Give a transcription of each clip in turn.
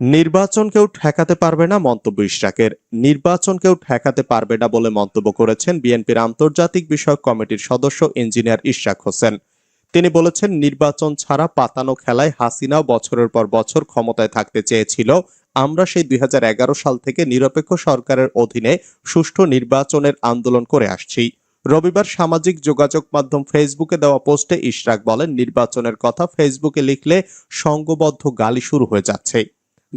নির্বাচন কেউ ঠেকাতে পারবে না মন্তব্য ইশরাকের। নির্বাচন কেউ ঠেকাতে পারবে না বলে মন্তব্য করেছেন বিএনপির আন্তর্জাতিক বিষয়ক কমিটির সদস্য ইঞ্জিনিয়ার ইশরাক হোসেন। তিনি বলেছেন, নির্বাচন ছাড়া পাতানো খেলায় হাসিনাও বছরের পর বছর ক্ষমতায় থাকতে চেয়েছিল। আমরা সেই দুই হাজার এগারো সাল থেকে নিরপেক্ষ সরকারের অধীনে সুষ্ঠু নির্বাচনের আন্দোলন করে আসছি। রবিবার সামাজিক যোগাযোগ মাধ্যম ফেসবুকে দেওয়া পোস্টে ইশরাক বলেন, নির্বাচনের কথা ফেসবুকে লিখলে সংঘবদ্ধ গালি শুরু হয়ে যাচ্ছে।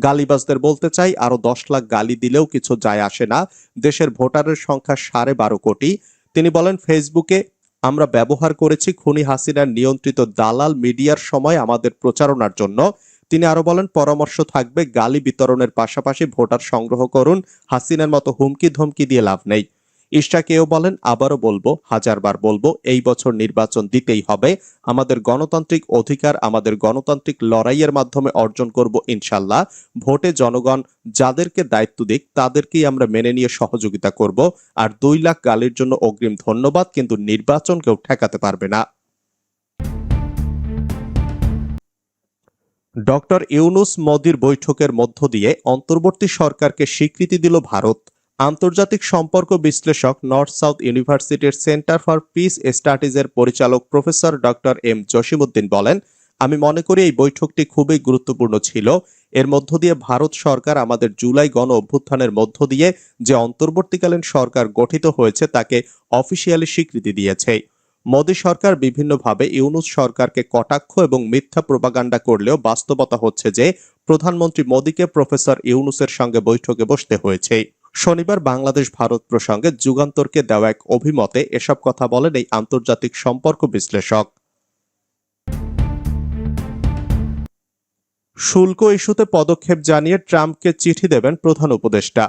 গালিবাজদের বলতে চাই, আরও দশ লাখ গালি দিলেও কিছু যায় আসে না। দেশের ভোটারের সংখ্যা সাড়ে বারো কোটি। তিনি বলেন, ফেসবুকে আমরা ব্যবহার করেছি খুনি হাসিনার নিয়ন্ত্রিত দালাল মিডিয়ার সময় আমাদের প্রচারণার জন্য। তিনি আরও বলেন, পরামর্শ থাকবে, গালি বিতরণের পাশাপাশি ভোটার সংগ্রহ করুন। হাসিনার মতো হুমকি ধমকি দিয়ে লাভ নেই। ইশরাকেও বলেন, আবারও বলব, হাজারবার বলব, এই বছর নির্বাচন দিতেই হবে। আমাদের গণতান্ত্রিক অধিকার, আমাদের গণতান্ত্রিক লড়াইয়ের মাধ্যমে অর্জন করব ইনশাল্লাহ। ভোটে জনগণ যাদেরকে দায়িত্ব দিক, তাদেরকেই আমরা মেনে নিয়ে সহযোগিতা করব। আর দুই লাখ গালির জন্য অগ্রিম ধন্যবাদ, কিন্তু নির্বাচন কেউ ঠেকাতে পারবে না। ডক্টর ইউনুস মোদির বৈঠকের মধ্য দিয়ে অন্তর্বর্তী সরকারকে স্বীকৃতি দিল ভারত। আন্তর্জাতিক সম্পর্ক বিশ্লেষক নর্থ সাউথ ইউনিভার্সিটির সেন্টার ফর পিস স্টাডিজের পরিচালক প্রফেসর ডক্টর এম জসিমউদ্দিন বলেন, আমি মনে করি এই বৈঠকটি খুবই গুরুত্বপূর্ণ ছিল। এর মধ্য দিয়ে ভারত সরকার আমাদের জুলাই গণ অভ্যুত্থানের মধ্য দিয়ে যে অন্তর্বর্তীকালীন সরকার গঠিত হয়েছে তাকে অফিসিয়ালি স্বীকৃতি দিয়েছে। মোদী সরকার বিভিন্নভাবে ইউনুস সরকারকে কটাক্ষ এবং মিথ্যা প্রপাগান্ডা করলেও বাস্তবতা হচ্ছে যে প্রধানমন্ত্রী মোদীকে প্রফেসর ইউনুসের সঙ্গে বৈঠকে বসতে হয়েছে। শনিবার বাংলাদেশ ভারত প্রসঙ্গে যুগান্তরকে দেওয়া এক অভিমতে এসব কথা বলেন এই আন্তর্জাতিক সম্পর্ক বিশ্লেষক। শুল্ক ইস্যুতে পদক্ষেপ জানিয়ে ট্রাম্পকে চিঠি দেবেন প্রধান উপদেষ্টা।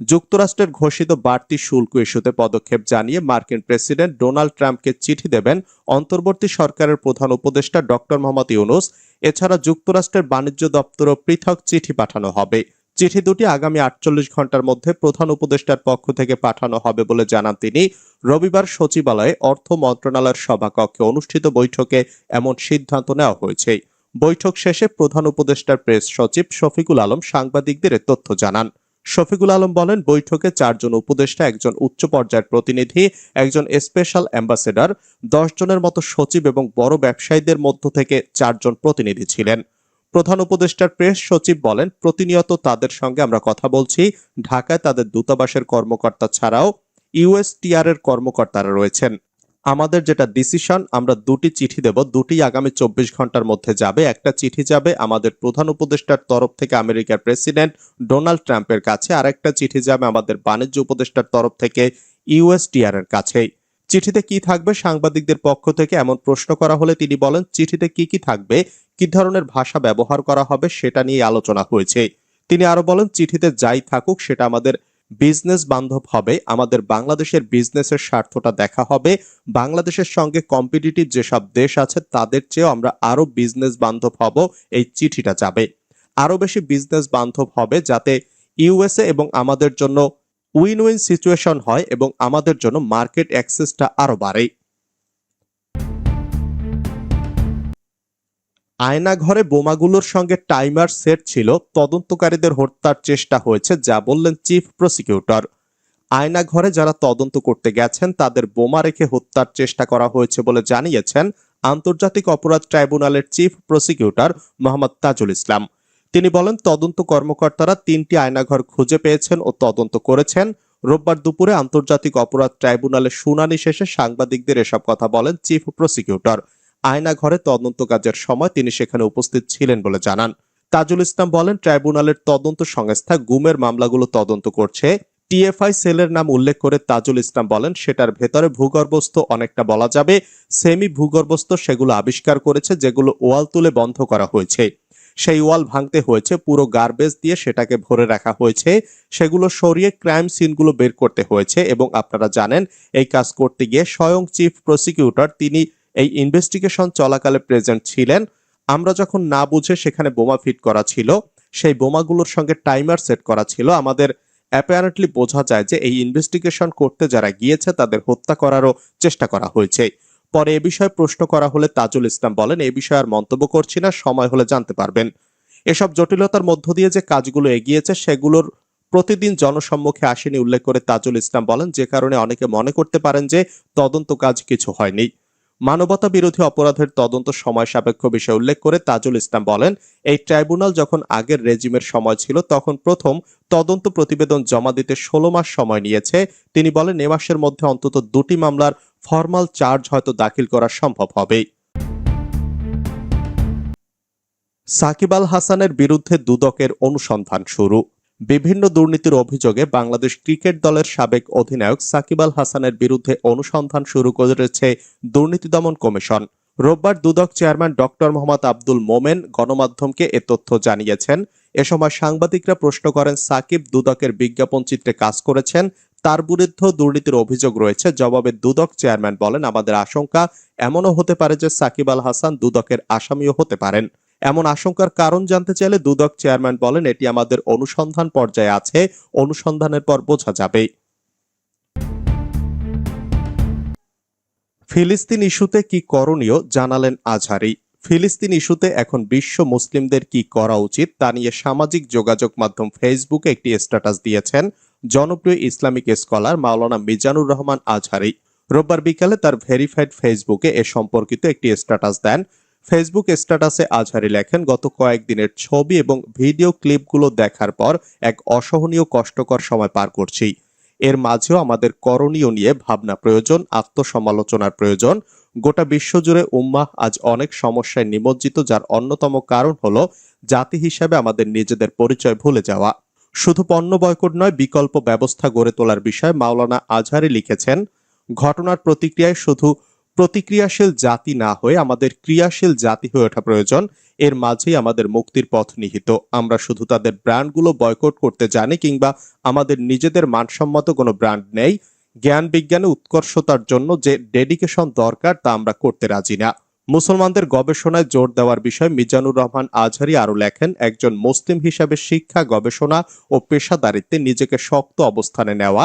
যুক্তরাষ্ট্রের ঘোষিত বাড়তি শুল্ক ইস্যুতে পদক্ষেপ জানিয়ে মার্কিন প্রেসিডেন্ট ডোনাল্ড ট্রাম্পকে চিঠি দেবেন অন্তর্বর্তী সরকারের প্রধান উপদেষ্টা ডক্টর মোহাম্মদ ইউনুস। এছাড়া যুক্তরাষ্ট্রের বাণিজ্য দপ্তরও পৃথক চিঠি পাঠানো হবে। চিঠি দুটি আগামী আটচল্লিশ ঘণ্টার মধ্যে প্রধান উপদেষ্টার পক্ষ থেকে পাঠানো হবে বলে জানান তিনি। রবিবার সচিবালয়ে অর্থ মন্ত্রণালয়ের সভাকক্ষে অনুষ্ঠিত বৈঠকে এমন সিদ্ধান্ত নেওয়া হয়েছে। বৈঠক শেষে প্রধান উপদেষ্টার প্রেস সচিব শফিকুল আলম সাংবাদিকদের তথ্য জানান। শফিকুল আলম বলেন, বৈঠকে চারজন উপদেষ্টা, একজন উচ্চ পর্যায়ের প্রতিনিধি, একজন স্পেশাল অ্যাম্বাসেডর, দশ জনের মতো সচিব এবং বড় ব্যবসায়ীদের মধ্য থেকে চারজন প্রতিনিধি ছিলেন। প্রধান উপদেষ্টার প্রেস সচিব বলেন, প্রতিনিয়ত তাদের সঙ্গে আমরা কথা বলছি। ঢাকায় তাদের দূতাবাসের কর্মকর্তা ছাড়াও ইউএসটিআর এর কর্মকর্তারা রয়েছেন। আমাদের যেটা ডিসিশন, আমরা দুটি চিঠি দেব। দুটি আগামী চব্বিশ ঘণ্টার মধ্যে যাবে। একটা চিঠি যাবে আমাদের প্রধান উপদেষ্টার তরফ থেকে আমেরিকার প্রেসিডেন্ট ডোনাল্ড ট্রাম্পের কাছে। আর একটা চিঠি যাবে আমাদের বাণিজ্য উপদেষ্টার তরফ থেকে ইউএসটিআর এর কাছেই। চিঠিতে কি থাকবে? সাংবাদিকদের পক্ষ থেকে এমন প্রশ্ন করা হলে তিনি বলেন, চিঠিতে কি কি থাকবে? কি ধরনের ভাষা ব্যবহার করা হবে? সেটা নিয়ে আলোচনা হয়েছে। তিনি আরও বলেন, চিঠিতে যাই থাকুক, সেটা আমাদের বিজনেস বান্ধব হবে। আমাদের বাংলাদেশের বিজনেসের স্বার্থটা দেখা হবে। বাংলাদেশের সঙ্গে কম্পিটিটিভ যেসব দেশ আছে, তাদের চেয়েও আমরা আরও বিজনেস বান্ধব হব। এই চিঠিটা যাবে। আরও বেশি বিজনেস বান্ধব হবে যাতে ইউএসএ এবং আমাদের জন্য উইন উইন সিচুয়েশন হয় এবং আমাদের জন্য মার্কেট অ্যাক্সেসটা আরও বাড়ে। আয়নাঘরে বোমাগুলোর সঙ্গে টাইমার সেট ছিল, তদন্তকারীদের হত্যার চেষ্টা হয়েছে, যা বললেন চিফ প্রসিকিউটর আয়নাঘরে যারা তদন্ত করতে গেছেন, তাদের বোমা রেখে হত্যার চেষ্টা করা হয়েছে বলে জানিয়েছেন আন্তর্জাতিক অপরাধ ট্রাইব্যুনালের চিফ প্রসিকিউটর মোহাম্মদ তাজুল ইসলাম। তিনি বলেন, তদন্ত কর্মকর্তারা তিনটি আয়নাঘর খুঁজে পেয়েছেন ও তদন্ত করেছেন। রোববার দুপুরে আন্তর্জাতিক অপরাধ ট্রাইব্যুনালের শুনানি শেষে সাংবাদিকদের এসব কথা বলেন চিফ প্রসিকিউটর। আয়না ঘরে তদন্ত কাজের সময় তিনি সেখানে উপস্থিত ছিলেন বলে জানান। তাজুল ইসলাম বলেন, ট্রাইব্যুনালের তদন্ত সংস্থা গুমের মামলাগুলো তদন্ত করছে। টিএফআই সেলের নাম উল্লেখ করে তাজুল ইসলাম বলেন, সেটার ভেতরে ভূগর্ভস্থ অনেকটা বলা যাবে। সেমি ভূগর্ভস্থ সেগুলো আবিষ্কার করেছে, যেগুলো ওয়াল তুলে বন্ধ করা হয়েছে। সেই ওয়াল ভাঙতে হয়েছে, পুরো গার্বেজ দিয়ে সেটাকে ভরে রাখা হয়েছে। সেগুলো সরিয়ে ক্রাইম সিনগুলো বের করতে হয়েছে এবং আপনারা জানেন, এই কাজ করতে গিয়ে স্বয়ং চিফ প্রসিকিউটর তিনি এই ইনভেস্টিগেশন চলাকালে প্রেজেন্ট ছিলেন। আমরা যখন না বুঝে সেখানে বোমা ফিট করা ছিল, সেই বোমাগুলোর সঙ্গে টাইমার সেট করা ছিল, আমাদের অ্যাপারেন্টলি বোঝা যায় যে এই ইনভেস্টিগেশন করতে যারা গিয়েছে তাদের হত্যা করারও চেষ্টা করা হয়েছে। পরে এ বিষয়ে প্রশ্ন করা হলে তাজুল ইসলাম বলেন, এ বিষয়ে আর মন্তব্য করছি না, সময় হলে জানতে পারবেন। এসব জটিলতার মধ্য দিয়ে যে কাজগুলো এগিয়েছে, সেগুলোর প্রতিদিন জনসম্মুখে আসেনি উল্লেখ করে তাজুল ইসলাম বলেন, যে কারণে অনেকে মনে করতে পারেন যে তদন্ত কাজ কিছু হয়নি। মানবতা বিরোধী অপরাধের তদন্ত সময় সাপেক্ষ বিষয় উল্লেখ করে তাজুল ইসলাম বলেন, এই ট্রাইব্যুনাল যখন আগের রেজিমের সময় ছিল, তখন প্রথম তদন্ত প্রতিবেদন জমা দিতে ষোলো মাস সময় নিয়েছে। তিনি বলেন, এ মাসের মধ্যে অন্তত দুটি মামলার ফরমাল চার্জ হয়তো দাখিল করা সম্ভব হবে। সাকিব আল হাসানের বিরুদ্ধে দুদকের অনুসন্ধান শুরু। বিভিন্ন দুর্নীতির অভিযোগে বাংলাদেশ ক্রিকেট দলের সাবেক অধিনায়ক সাকিব আল হাসানের বিরুদ্ধে অনুসন্ধান শুরু করেছে দুর্নীতি দমন কমিশন। রোববার দুদক চেয়ারম্যান ডক্টর মোহাম্মদ আব্দুল মোমেন গণমাধ্যমকে এ তথ্য জানিয়েছেন। এ সময় সাংবাদিকরা প্রশ্ন করেন, সাকিব দুদকের বিজ্ঞাপন চিত্রে কাজ করেছেন তার বিরুদ্ধে দুর্নীতির অভিযোগ রয়েছে। জবাবে দুদক চেয়ারম্যান বলেন, আমাদের আশঙ্কা এমনও হতে পারে যে সাকিব আল হাসান দুদকের আসামিও হতে পারেন। এমন আশঙ্কার কারণ জানতে চাইলে দুদক চেয়ারম্যান বলেন, এটি আমাদের অনুসন্ধান পর্যায়ে আছে। অনুসন্ধানের পর বোঝা যাবে। ফিলিস্তিন ইস্যুতে কি করণীয়? জানালেন আজহারি। ফিলিস্তিন ইস্যুতে এখন বিশ্ব মুসলিমদের কি করা উচিত তা নিয়ে সামাজিক যোগাযোগ মাধ্যম ফেসবুকে একটি স্ট্যাটাস দিয়েছেন। জনপ্রিয় ইসলামিক স্কলার মাওলানা মিজানুর রহমান আজহারি। রোববার বিকালে তার ভেরিফাইড ফেসবুকে এ সম্পর্কিত একটি স্ট্যাটাস দেন। ফেসবুক স্ট্যাটাসে আজহারি লেখেন, গত কয়েকদিনের ছবি এবং ভিডিও ক্লিপগুলো দেখার পর এক অসহনীয়, কষ্টকর সময় পার করছি। এর মাঝেও আমাদের করণীয় নিয়ে ভাবনা প্রয়োজন, আত্মসমালোচনার প্রয়োজন। গোটা বিশ্বজুড়ে উম্মাহ আজ অনেক সমস্যায় নিমজ্জিত, যার অন্যতম কারণ হলো জাতি হিসাবে আমাদের নিজেদের পরিচয় ভুলে যাওয়া। শুধু পণ্য বয়কট নয়, বিকল্প ব্যবস্থা গড়ে তোলার বিষয়ে মাওলানা আজহারি লিখেছেন, ঘটনার প্রতিক্রিয়ায় শুধু প্রতিক্রিয়াশীল জাতি না হয়ে আমাদের ক্রিয়াশীল জাতি হয়ে ওঠা প্রয়োজন। এর মাঝেই আমাদের মুক্তির পথ নিহিত। আমরা শুধু তাদের ব্র্যান্ডগুলো বয়কট করতে জানি কিংবা আমাদের নিজেদের মানসম্মত কোনো ব্র্যান্ড নেই। জ্ঞান বিজ্ঞানে উৎকর্ষতার জন্য যে ডেডিকেশন দরকার তা আমরা করতে রাজি না। মুসলমানদের গবেষণায় জোর দেওয়ার বিষয়ে মিজানুর রহমান আজহারি আরও লেখেন, একজন মুসলিম হিসাবে শিক্ষা, গবেষণা ও পেশাদারিত্বে নিজেকে শক্ত অবস্থানে নেওয়া,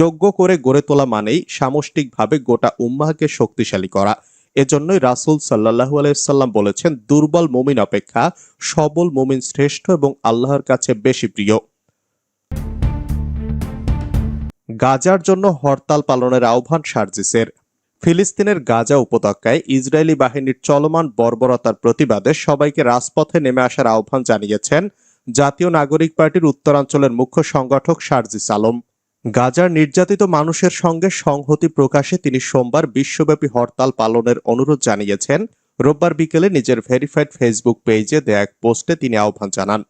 যোগ্য করে গড়ে তোলা মানেই সামষ্টিকভাবে গোটা উম্মাহকে শক্তিশালী করা। এজন্যই রাসূল সাল্লাল্লাহু আলাইসাল্লাম বলেছেন, দুর্বল মুমিন অপেক্ষা সবল মুমিন শ্রেষ্ঠ এবং আল্লাহর কাছে বেশি প্রিয়। গাজার জন্য হরতাল পালনের আহ্বান সার্জিসের। ফিলিস্তিনের গাজা উপত্যকায় ইসরায়েলি বাহিনীর চলমান বর্বরতার প্রতিবাদে সবাইকে রাজপথে নেমে আসার আহ্বান জানিয়েছেন জাতীয় নাগরিক পার্টির উত্তরাঞ্চলের মুখ্য সংগঠক সার্জিস আলম গাজার নির্যাতিত মানুষের সঙ্গে সংহতি প্রকাশে তিনি সোমবার বিশ্বব্যাপী হরতাল পালনের অনুরোধ জানিয়েছেন। রোববার বিকেলে নিজের ভেরিফাইড ফেসবুক পেজে দেয়া এক পোস্টে তিনি আহ্বান জানান।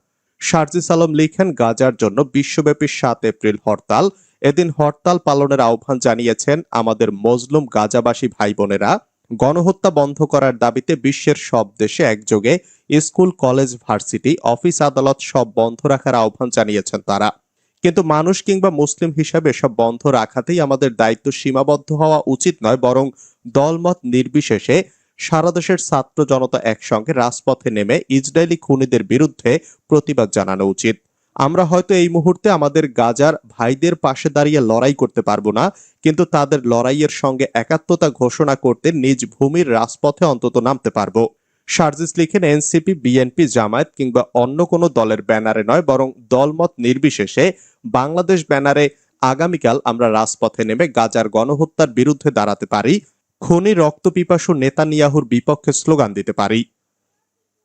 সার্জিস আলম লিখেন, গাজার জন্য বিশ্বব্যাপী সাত এপ্রিল হরতাল এদিন হরতাল পালনের আহ্বান জানিয়েছেন আমাদের মজলুম গাজাবাসী ভাই বোনেরা গণহত্যা বন্ধ করার দাবিতে বিশ্বের সব দেশে একযোগে স্কুল, কলেজ, ভার্সিটি, অফিস আদালত সব বন্ধ রাখার আহ্বান জানিয়েছেন তারা। কিন্তু মানুষ কিংবা মুসলিম হিসাবে সব বন্ধ রাখাতেই আমাদের দায়িত্ব সীমাবদ্ধ হওয়া উচিত নয়, বরং দলমত নির্বিশেষে সারা দেশের ছাত্র জনতা একসঙ্গে রাজপথে নেমে ইসরায়েলি খুনিদের বিরুদ্ধে প্রতিবাদ জানানো উচিত। আমরা হয়তো এই মুহূর্তে আমাদের গাজার ভাইদের পাশে দাঁড়িয়ে লড়াই করতে পারব না, কিন্তু তাদের লড়াইয়ের সঙ্গে একাত্মতা ঘোষণা করতে নিজ ভূমির রাজপথে অন্তত নামতে পারব। সার্জিস লিখেন, এনসিপি, বিএনপি, জামায়াত কিংবা অন্য কোনো দলের ব্যানারে নয়, বরং দলমত নির্বিশেষে বাংলাদেশ ব্যানারে আগামীকাল আমরা রাজপথে নেমে গাজার গণহত্যার বিরুদ্ধে দাঁড়াতে পারি, খনি রক্তপিপাসু নেতানিয়াহুর বিপক্ষে স্লোগান দিতে পারি।